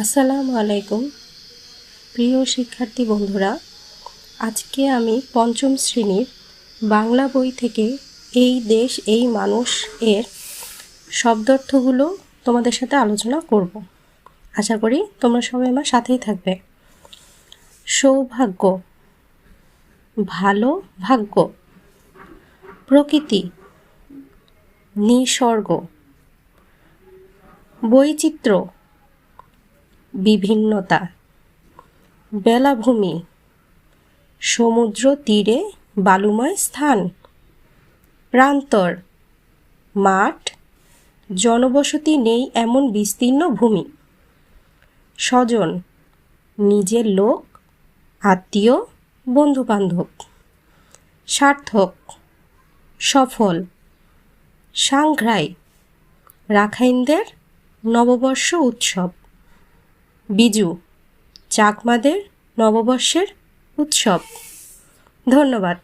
আসসালামু আলাইকুম। প্রিয় শিক্ষার্থী বন্ধুরা, আজকে আমি পঞ্চম শ্রেণির বাংলা বই থেকে এই দেশ, এই মানুষ এর শব্দার্থগুলো তোমাদের সাথে আলোচনা করব। আশা করি তোমরা সবাই আমার সাথেই থাকবে। সৌভাগ্য, ভালো ভাগ্য, প্রকৃতি, নিসর্গ, বৈচিত্র্য বিভিন্নতা। বেলাভূমি। সমুদ্র তীরে বালুময় স্থান। প্রান্তর। মাঠ। জনবসতি নেই এমন বিস্তীর্ণ ভূমি। স্বজন। নিজের লোক, আত্মীয়, বন্ধুবান্ধব। সার্থক। সফল। সাংঘ্রাই। রাখাইনদের নববর্ষ উৎসব। বিজু চাকমাদের নববর্ষের উৎসব। ধন্যবাদ।